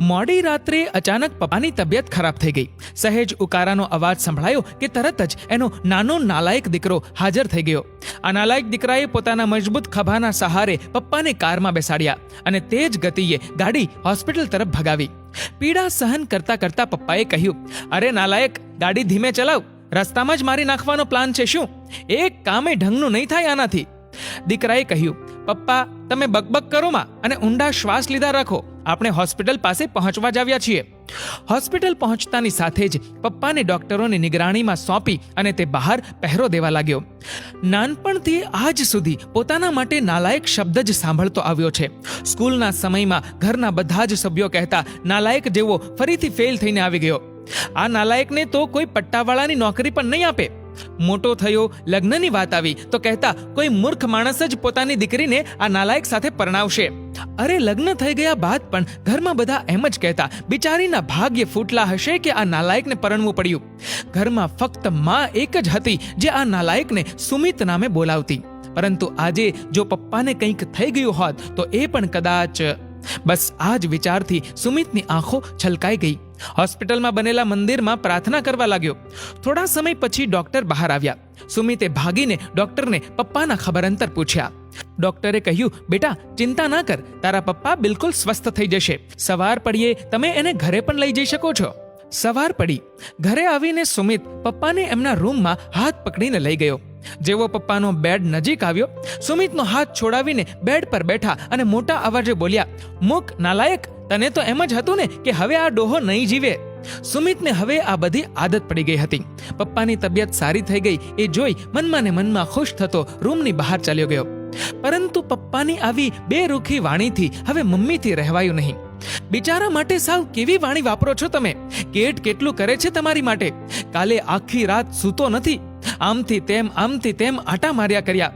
મોડી રાત્રે અચાનક પપ્પાની તબિયત ખરાબ થઈ ગઈ. સહેજ ઉકારાનો અવાજ સંભળાયો કે તરત જ એનો નાનો નાલાયક દીકરો હાજર થઈ ગયો. આ નાલાયક દીકરાએ પોતાના મજબૂત ખભાના સહારે પપ્પાને કારમાં બેસાડ્યા અને તે જ ગતિએ ગાડી હોસ્પિટલ તરફ ભગાવી. પીડા સહન કરતા કરતા પપ્પાએ કહ્યું, અરે નાલાયક, ગાડી ધીમે ચલાવ. રસ્તામાં જ મારી નાખવાનો પ્લાન છે શું? એક કામે ઢંગનું નહીં થાય આનાથી. દીકરાએ કહ્યું પપ્પા, તમે બકબક કરો માં અને ઊંડા શ્વાસ લીધા રાખો. આપણે હોસ્પિટલ પાસે પહોંચવા જ આવ્યા છીએ. હોસ્પિટલ પહોંચતાની સાથે જ પપ્પાને ડોક્ટરોની નિગરાણીમાં સોંપી અને તે બહાર પહેરો દેવા લાગ્યો. નાનપણથી આજ સુધી પોતાના માટે નાલાયક શબ્દ જ સાંભળતો આવ્યો છે. સ્કૂલના સમયમાં ઘરના બધા જ સભ્યો કહેતા, નાલાયક જેવો ફરીથી ફેલ થઈને આવી ગયો. આ નાલાયકને તો કોઈ પટ્ટાવાળાની નોકરી પણ નહીં આપે. મોટો થયો, લગ્નની વાત આવી, તો કહેતા, કોઈ મૂર્ખ માણસ જ પોતાની દીકરીને આ નાલાયક સાથે પરણાવશે. અરે, લગ્ન થઈ ગયા બાદ પણ ઘરમાં બધા એમ જ કહેતા, બિચારીના ભાગ્ય ફૂટલા હશે કે આ નાલાયકને પરણવું પડ્યું. ઘરમાં ફક્તમાં એક જ હતી, જે આ નાલાયકને સુમિત નામે બોલાવતી. પરંતુ આજે જો પપ્પાને કંઈક થઈ ગયું હોત, તો એ પણ કદાચ બસ આ જ વિચારથી સુમિતની આંખો છલકાઈ ગઈ. હોસ્પિટલમાં બનેલા મંદિરમાં પ્રાર્થના કરવા લાગ્યો. થોડા સમય પછી ડોક્ટર બહાર આવ્યા. સુમિતે ભાગીને ડોક્ટરને પપ્પાના ખબર અંતર પૂછ્યા. ડોક્ટરે કહ્યું, બેટા, ચિંતા ના કર. તારા પપ્પા બિલકુલ સ્વસ્થ થઈ જશે. સવાર પડીએ તમે એને ઘરે પણ લઈ જઈ શકો છો. સવાર પડી. ઘરે આવીને સુમિત પપ્પાને એમના રૂમમાં હાથ પકડીને લઈ ગયો. જેવો પપ્પાનો બેડ નજીક આવ્યો, સુમિતનો હાથ છોડાવીને બેડ પર બેઠા અને મોટા અવાજે બોલ્યા, મૂક, નાલાયક, તને તો એમ જ હતું ને કે હવે આ ડોહો નહીં જીવે. સુમિતને હવે આ બધી આદત પડી ગઈ હતી. પપ્પાની તબિયત સારી થઈ ગઈ, એ જોઈ મનમાં ને મનમાં ખુશ થતો રૂમની બહાર ચાલ્યો ગયો. પરંતુ પપ્પાની આવી બે રૂખી વાણીથી હવે મમ્મીથી રહેવાયું નહીં. બિચારા માટે સાવ કેવી વાણી વાપરો છો તમે? કેટ કેટલું કરે છે તમારી માટે? કાલે આખી રાત સૂતો નથી આમથી તેમ આમથી તેમ આટા માર્યા કર્યા.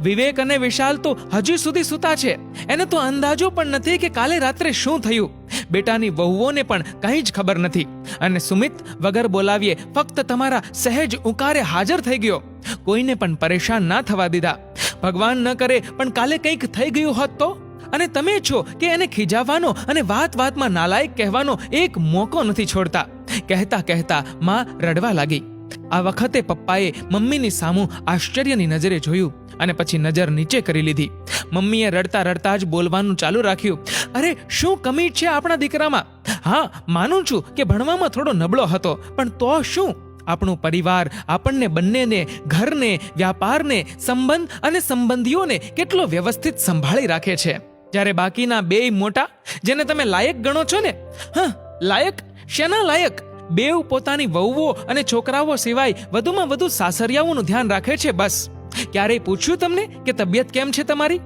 વિવેક અને વિશાલ તો હજી સુધી સૂતા છે. એને તો અંદાજો પણ નથી કે કાલે રાત્રે શું થયું. બેટાની વહુઓને પણ કંઈ જ ખબર નથી. અને સુમિત વગર બોલાવીએ ફક્ત તમારા સહેજ ઉકારે હાજર થઈ ગયો. કોઈને પણ પરેશાન ના થવા દીધા. ભગવાન ન કરે, પણ કાલે કંઈક થઈ ગયું હોત તો? અને તમે છો કે એને ખીજાવવાનો અને વાત વાતમાં નાલાયક કહેવાનો એક મોકો નથી છોડતા. કહેતા કહેતા માં રડવા લાગી. આ વખતે પપ્પાએ મમ્મીની સામું આશ્ચર્યની નજરે જોયું અને પછી નજર નીચે કરી લીધી. મમ્મીએ રડતા રડતા જ બોલવાનું ચાલુ રાખ્યું. અરે, શું કમી છે આપણા દીકરામાં? હા, માનું છું કે ભણવામાં થોડો નબળો હતો, પણ તો શું? આપણું પરિવાર, આપણને બંનેને, ઘરને, વ્યાપારને, સંબંધ અને સંબંધીઓને કેટલો વ્યવસ્થિત સંભાળી રાખે છે. જ્યારે બાકીના બે મોટા, જેને તમે લાયક ગણો છો ને, હા, લાયક? શેના લાયક? બેવ પોતાની વહુઓ અને છોકરાઓ સિવાય વધુમાં વધુ સાસરિયાઓનું ધ્યાન રાખે છે, બસ. ક્યારેય પૂછ્યું તમને કે તબિયત કેમ છે તમારી?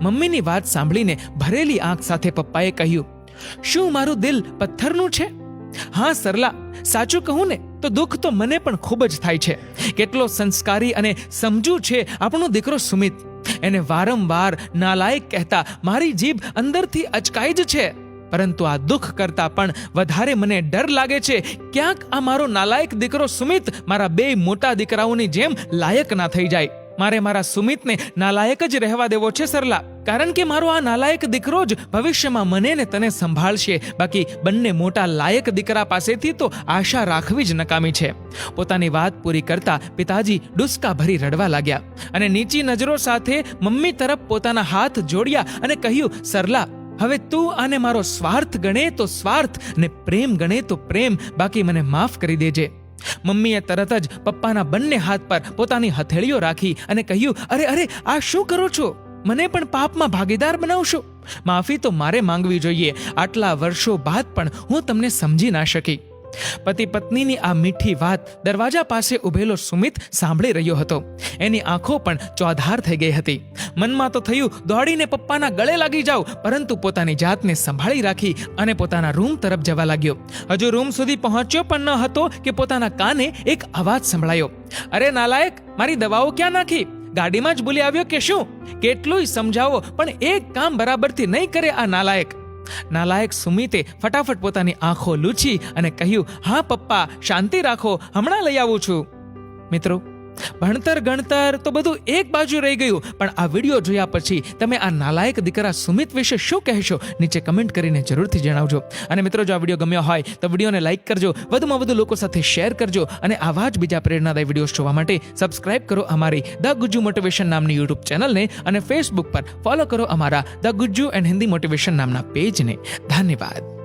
મમ્મીની વાત સાંભળીને ભરેલી આંખ સાથે પપ્પાએ કહ્યું, શું મારું દિલ પથ્થરનું છે? હા, સરલા. સાચું કહું ને, તો દુઃખ તો મને પણ ખૂબ જ થાય છે. કેટલો સંસ્કારી અને સમજુ છે આપણો દીકરો સુમિત. એને વારંવાર નાલાયક કહેતા મારી જીભ અંદરથી અચકાઈ જ છે. પરંતુ આ દુઃખ કરતા પણ વધારે મને ડર લાગે છે. ક્યાંક આ મારો નાલાયક દીકરો સુમિત મારા બે મોટા દીકરાઓની જેમ લાયક ના થઈ જાય. મારે મારા સુમિતને નાલાયક જ રહેવા દેવો છે સરલા. કારણ કે મારો આ નાલાયક દીકરો જ ભવિષ્યમાં મને ને તને સંભાળશે. બાકી બંને મોટા લાયક દીકરા પાસેથી તો આશા રાખવી જ નકામી છે. પોતાની વાત પૂરી કરતા પિતાજી ડુસકા ભરી રડવા લાગ્યા. અને નીચી નજરો સાથે મમ્મી તરફ પોતાના હાથ જોડ્યા અને કહ્યું, સરલા હવે તું આને મારો સ્વાર્થ ગણે તો સ્વાર્થ ને પ્રેમ ગણે તો પ્રેમ. બાકી મને માફ કરી દેજે. મમ્મીએ તરત જ પપ્પાના બંને હાથ પર પોતાની હથેળીઓ રાખી અને કહ્યું, અરે અરે, આ શું કરો છો? મને પણ પાપમાં ભાગીદાર બનાવશો. માફી તો મારે માંગવી જોઈએ. આટલા વર્ષો બાદ પણ હું તમને સમજી ના શકી. પતિ પત્નીની આ મીઠી વાત દરવાજા પાસે ઉભેલો સુમિત સાંભળી રહ્યો હતો. એની આંખો પણ ચોધાર થઈ ગઈ હતી. મનમાં તો થયું, દોડીને પપ્પાના ગળે લાગી જાવ પરંતુ પોતાની જાતને સંભાળી રાખી અને પોતાના રૂમ તરફ જવા લાગ્યો. હજુ રૂમ સુધી પહોંચ્યો પણ ન હતો કે પોતાના કાને એક અવાજ સંભળાયો. અરે નાલાયક, મારી દવાઓ ક્યાં નાખી? ગાડીમાં જ ભૂલી આવ્યો કે શું? કેટલુંય સમજાવો, પણ એક કામ બરાબરથી નહીં કરે આ નાલાયક. નાલાયક સુમિતે ફટાફટ પોતાની આંખો લૂછી અને કહ્યું, હા, પપ્પા, શાંતિ રાખો, હમણાં લઈ આવું છું. મિત્રો ભણતર, ગણતર તો બધું એક બાજુ રહી ગયું. પણ આ વીડિયો જોયા પછી તમે આ નાલાયક દીકરા સુમિત વિશે શું કહેશો? નીચે કમેન્ટ કરીને જરૂરથી જણાવજો. અને મિત્રો, જો આ વીડિયો ગમ્યો હોય, તો વિડીયોને લાઈક કરજો. વધુમાં વધુ લોકો સાથે શેર કરજો અને આવા જ બીજા પ્રેરણાદાયી વિડીયોઝ જોવા માટે સબસ્ક્રાઇબ કરો અમારી ધ ગુજ્જુ મોટિવેશન નામની યુટ્યુબ ચેનલને અને ફેસબુક પર ફોલો કરો અમારા the Gujju and Hindi motivation નામના પેજને. ધન્યવાદ.